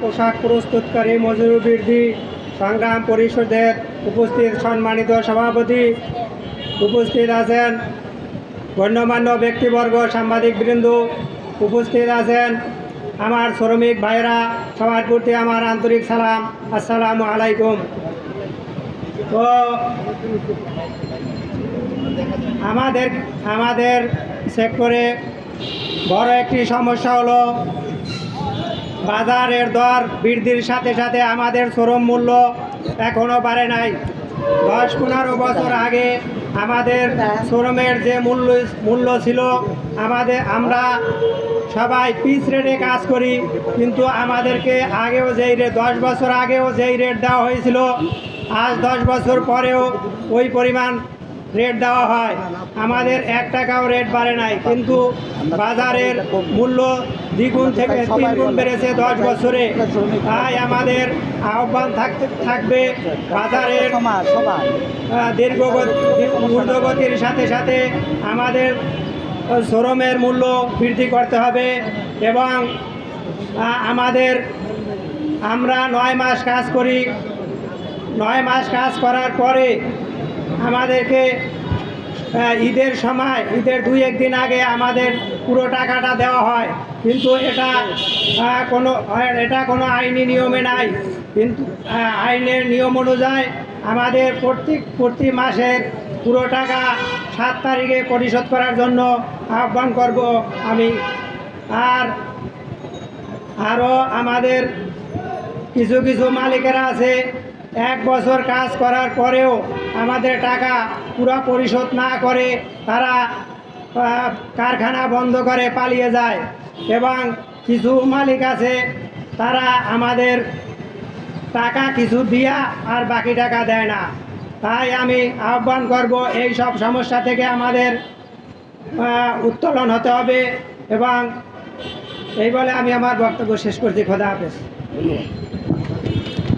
পোশাক প্রস্তুতকারী মজুর বৃদ্ধি সংগ্রাম পরিষদের উপস্থিত সম্মানিত সভাপতি উপস্থিত আছেন গণ্যমান্য ব্যক্তিবর্গ সাংবাদিকবৃন্দ উপস্থিত আছেন আমার শ্রমিক ভাইরা, সবার প্রতি আমার আন্তরিক সালাম। আসসালামু আলাইকুম। তো আমাদের আমাদের সেক্টরে বড় একটি সমস্যা হলো বাজারের দর বৃদ্ধির সাথে সাথে আমাদের শ্রম মূল্য এখনও বাড়ে নাই। দশ পনেরো বছর আগে আমাদের শ্রমের যে মূল্য মূল্য ছিল, আমাদের, আমরা সবাই পিস রেটে কাজ করি, কিন্তু আমাদেরকে আগেও যেই রেট দশ বছর আগেও যেই রেট দেওয়া হয়েছিল, আজ দশ বছর পরেও ওই পরিমাণ রেট দেওয়া হয়। আমাদের এক টাকাও রেট বাড়ে নাই, কিন্তু বাজারের মূল্য দ্বিগুণ থেকে তিন গুণ বেড়েছে দশ বছরে। তাই আমাদের আহ্বান থাকতে থাকবে বাজারের দীর্ঘগতি ঊর্ধ্বগতির সাথে সাথে আমাদের শ্রমের মূল্য বৃদ্ধি করতে হবে এবং আমাদের আমরা নয় মাস কাজ করি। নয় মাস কাজ করার পরে আমাদেরকে ঈদের সময়, ঈদের দুই একদিন আগে আমাদের পুরো টাকাটা দেওয়া হয়। কিন্তু এটা কোনো এটা কোনো আইনি নিয়মে নাই। কিন্তু আইনের নিয়ম অনুযায়ী আমাদের প্রত্যেক, প্রতি মাসের পুরো টাকা সাত তারিখে পরিশোধ করার জন্য আহ্বান করব আমি। আর আরও আমাদের কিছু কিছু মালিকেরা আছে এক বছর কাজ করার পরেও আমাদের টাকা পুরো পরিশোধ না করে তারা কারখানা বন্ধ করে পালিয়ে যায়। এবং কিছু মালিক আছে, তারা আমাদের টাকা কিছু দিয়া আর বাকি টাকা দেয় না। তাই আমি আহ্বান করব, এই সব সমস্যা থেকে আমাদের উত্তোলন হতে হবে। এবং এই বলে আমি আমার বক্তব্য শেষ করছি। খোদা হাফেজ।